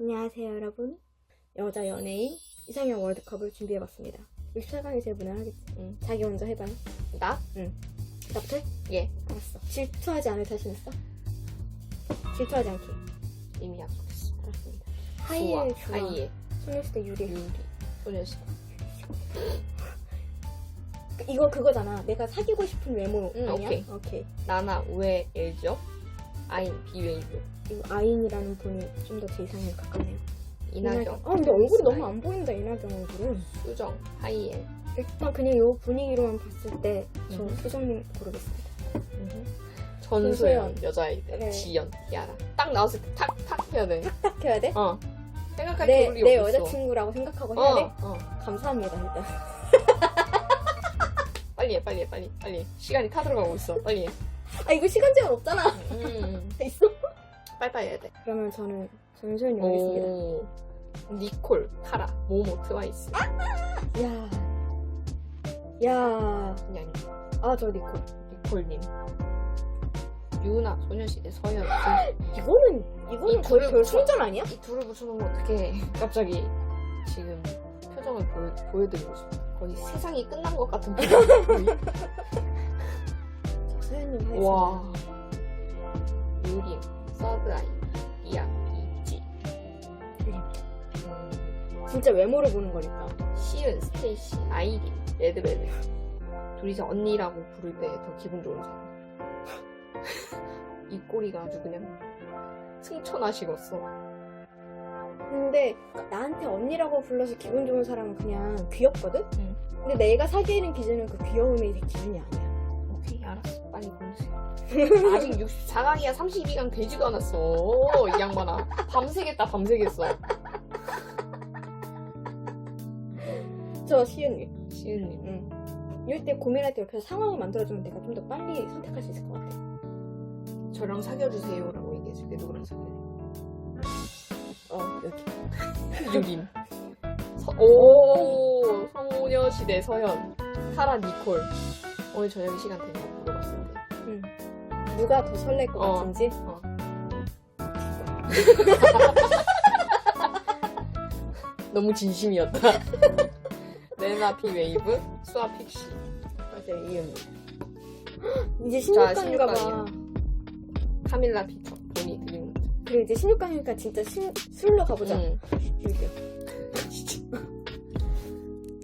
안녕하세요, 여러분. 여자 연예인 이상형 월드컵을 준비해봤습니다. 64강에서 무난하겠지. 응. 자기 먼저 해봐요. 나? 응. 나부터 해? 예. 알았어. 질투하지 않을 자신 있어? 질투하지 않게. 이미 약속했어. 알았습니다. 하이에 좋아. 하이에. 소녀시대 유리. 유리. 소녀시대. 이거 그거잖아. 내가 사귀고 싶은 외모 응, 아니야? 오케이. 오케이. 나나 우에 엘지업. 아인 비웨이브. 이거 아인이라는 분이 좀 더 제 이상형에 가깝네요. 이나경. 아 근데 얼굴이 너무 안 보인다 이나경 얼굴은. 수정. 하이엔. 일단 그냥 요 분위기로만 봤을 때저 음. 수정님 고르겠습니다. 전소연. 전소연. 여자아이들. 네. 지연. 야라. 딱 나왔을 때 탁 탁 해야 돼. 딱 해야 돼? 어. 생각할 내, 겨를이 내 없어. 여자친구라고 생각하고 해야 어. 돼? 어. 감사합니다 일단. 빨리 해. 빨리 해. 빨리. 빨리. 시간이 타들어가고 있어. 빨리 해. 아 이거 시간 제한 없잖아. 음. 있어? 빨리빨리 해야 돼. 그러면 저는 전소연이 하겠습니다. 오. 니콜. 카라. 모모. 트와이스. 야, 야, 그냥 아저 니콜. 니콜님. 유나. 소녀시대. 서연. 이거는 이거는 이 거의 둘을 결승전 아니야? 이 둘을 붙여놓으면 어떡해. 갑자기 지금 표정을 보여, 보여드리고 싶어. 거의 세상이 끝난 것 같은 표정. 서연님 하겠습니다. 와. 유림, 서드아이, 이야, 이지. 음, 진짜 외모를 보는 거니까. 시은, 스테이시, 아이린, 레드벨벳. 둘이서 언니라고 부를 때 더 기분 좋은 사람. 이 꼬리가 아주 그냥 승천하시겠어. 근데 나한테 언니라고 불러서 기분 좋은 사람은 그냥 귀엽거든? 응. 근데 내가 사귀는 기준은 그 귀여움의 기준이 아니야. 빨리 보내세요. 아직 64강이야 32강 되지도 않았어. 이 양반아. 밤새겠다, 밤새겠어. 저 시은님. 시은님. 응. 이럴 때 고민할 때 옆에서 상황을 만들어주면 내가 좀 더 빨리 선택할 수 있을 것 같아. 저랑 사귀어주세요 라고 얘기해줄 때 누구랑 사귀어요? 어, 여기. 유림. 서- 오, 소녀시대 서현. 타라 니콜. 오늘 저녁에 시간. 응. 누가 더 설렐 것 어. 같은지? 어. 너무 진심이었다. 레나 피 웨이브, 수아 픽시. 맞아요, 이은님. 이제 자, 16강인가 봐. 16강이야. 카밀라 피처. 돈이 드림. 그리고 이제 16강이니까 진짜 신, 술로 가보자. 응. 여기.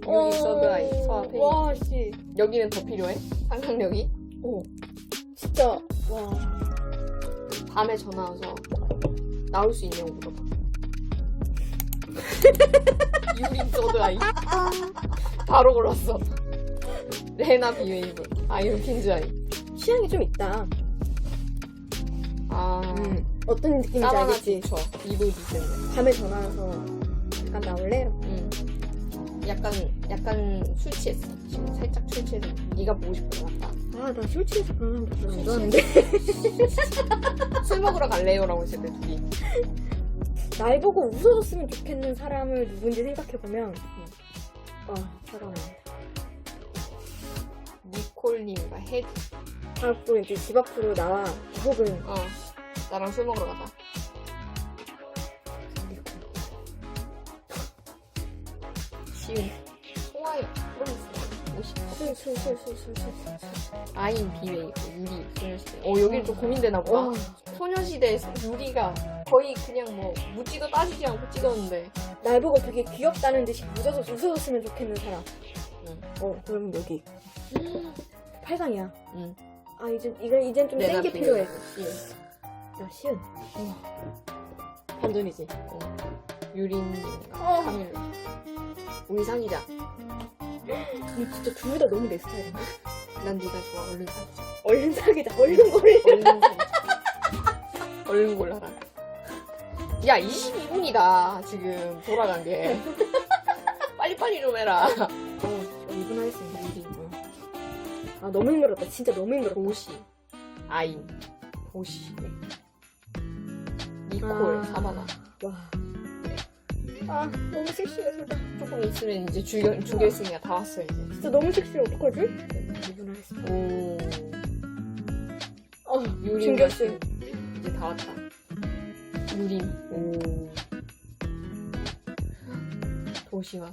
유리 서드아이, 수아 페이. 와, 씨. 여기는 더 필요해? 상상력이? 오. 진짜, 와. 밤에 전화 와서 나올 수 있냐고 물어봐. 유림 서드아이. 바로 골랐어. 레나 비웨이브. 아이언 핀즈아이. 취향이 좀 있다. 아. 음. 어떤 느낌인지 까바나 알겠지? 피처. 이브 디센. 밤에 전화 와서 잠깐 나올래? 이렇게. 음. 약간, 약간 술 취했어. 지금 살짝 술 취해서 네가 보고 싶어 왔다. 아, 나 술 취해서 그런 사람 별로 안술 좋아하는데. 술 먹으러 갈래요라고 했을 때 둘이. 날 보고 웃어줬으면 좋겠는 사람을 누군지 생각해보면, 와, 화가 납니다. 니콜님과 헤드. 앞으로 이제 집 앞으로 나와, 혹은, 어. 나랑 술 먹으러 가자. 시은. 송하이 프로미스. 50. 술, 술, 술, 술, 술, 술. 아인 비웨이브 유리 소녀시대. 어 여기 좀 고민되나 보다. 와, 소녀시대 유리가 거의 그냥 뭐 묻지도 따지지 않고 찍었는데. 날 보고 되게 귀엽다는 듯이 웃어서 웃어줬으면 좋겠는 사람. 응. 어, 그럼 여기. 8강이야. 응. 아, 이제, 이거, 이젠 좀센 내가 게 필요해. 시은. 야, 시은. 반전이지. 어. 유린님과 어. 카밀라. 우리 사귀자. 이 진짜 둘 다 너무 내 스타일인데? 난 네가 좋아. 얼른 사귀자. 얼른 사귀자, 얼른 골. 얼른. 얼른 골라라. 야 22분이다 지금 돌아간 게. 빨리빨리 좀 해라. 어, 저 이분 하겠습니다. 아, 너무 힘들었다. 진짜 너무 힘들었다. 도시 아인 도시 니콜 아. 사바나 와. 아, 너무 섹시해, 진짜. 조금 있으면 이제 주결, 주결승이야 다 왔어 이제 진짜 너무 섹시해, 어떡하지? 이분 하겠습니다. 오 어, 유림 준결승. 이제 다 왔다 유림 오 도시와. 와,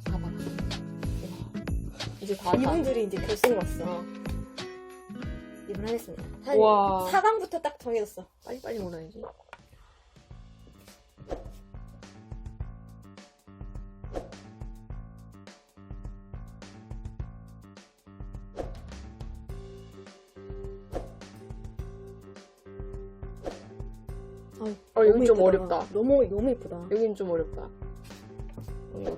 이제 다 왔다. 이분들이 이제 결승 왔어. 어. 이분 하겠습니다. 한 와. 4강부터 딱 정해졌어. 빨리 빨리 몰아야지. 아유, 어, 여긴 너무 좀. 어렵다. 너무 너무 예쁘다. 여긴 좀 어렵다. 어, 여기.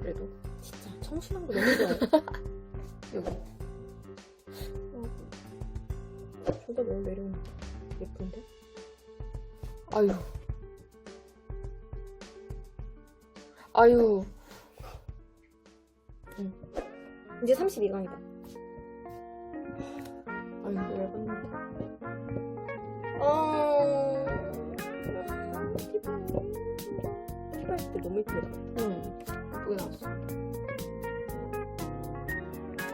그래도. 진짜 청순한 거 너무 좋아해. 여기. 둘다 너무 매력 예쁜데? 아유. 아유. 이제 32강이다. 너무 예쁘다. 응. 예쁘게 나왔어.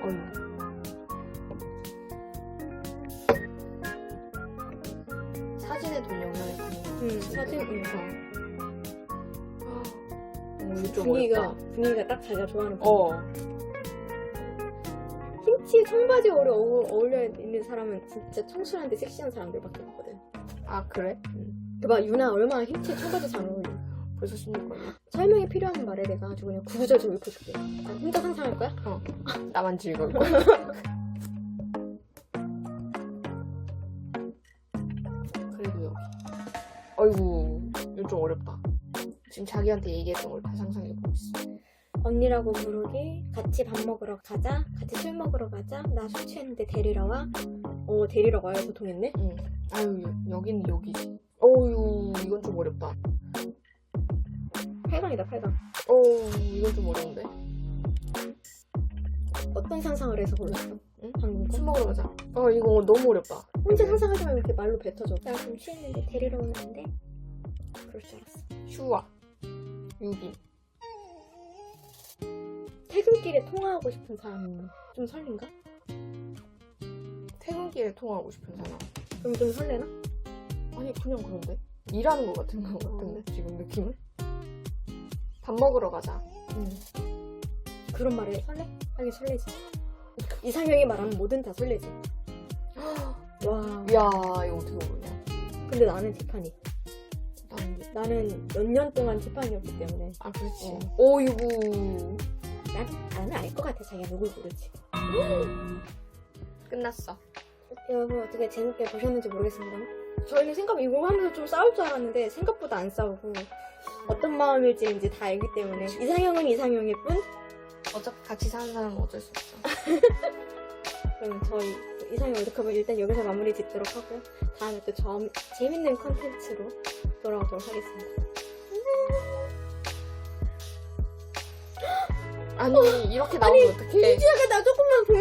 아유. 사진에 돈 영향이 큰 응, 사진, 응. 어, 좀 분위기가. 분위기가 딱 자기가 좋아하는 분위기. 어. 흰티 청바지 어울려, 어울려 있는 사람은 진짜 청순한데 섹시한 사람들밖에 없거든. 아, 그래? 그봐 유나 얼마나 흰티 청바지 잘 어울려. 벌써 16번이야. 설명이 필요한 말에 내가 아주 그냥 구구절 좀 읽어줄게. 아, 혼자 상상할 거야? 나만 즐거울 거 그래도 여기. 어이구, 이거 좀 어렵다. 지금 자기한테 얘기했던 걸 다 상상해보고 있어. 언니라고 부르기, 같이 밥 먹으러 가자, 같이 술 먹으러 가자, 나 술 취했는데 데리러 와. 어, 데리러 와요, 보통 했네? 응. 아유, 여- 여기는 여기지. 어유, 이건 좀 어렵다. 8강이다, 8강. 어, 이건 좀 어려운데. 어떤 상상을 해서 골랐어? 응? 방금 술 먹으러 가자. 어, 이거 너무 어렵다. 혼자 상상하지 말고 이렇게 말로 뱉어줘. 나좀 취했는데 데리러 오는데? 그럴 줄 알았어. 슈아. 유빈. 퇴근길에 통화하고 싶은 사람 좀 설렌가? 퇴근길에 통화하고 싶은 사람. 그럼 좀 설레나? 아니, 그냥 그런데? 일하는 것 같은 것 같은데, 지금 느낌은? 밥 먹으러 가자. 응. 그런 말에 설레? 하긴 설레지. 이상형이 말하는 뭐든 다 설레지. 와. 이야, 이거 어떻게 모르냐. 근데 나는 티파니. 나는 나는 몇 년 동안 티파니였기 때문에. 아, 그렇지. 어. 오이구. 난, 나는 알 것 같아. 자기가 누굴 고를지. 끝났어. 여러분 어떻게 재밌게 보셨는지 모르겠습니다. 저희는 생각 이거 하면서 좀 싸울 줄 알았는데 생각보다 안 싸우고 어떤 마음일지 이제 다 알기 때문에 이상형은 이상형일 뿐 어차피 같이 사는 사람은 어쩔 수 없어. 그럼 저희 이상형 월드컵을 일단 여기서 마무리 짓도록 하고요. 다음에 또 저, 재밌는 컨텐츠로 돌아오도록 하겠습니다. 아니, 이렇게 나오면 어떡해. 이지아가 나 조금만 보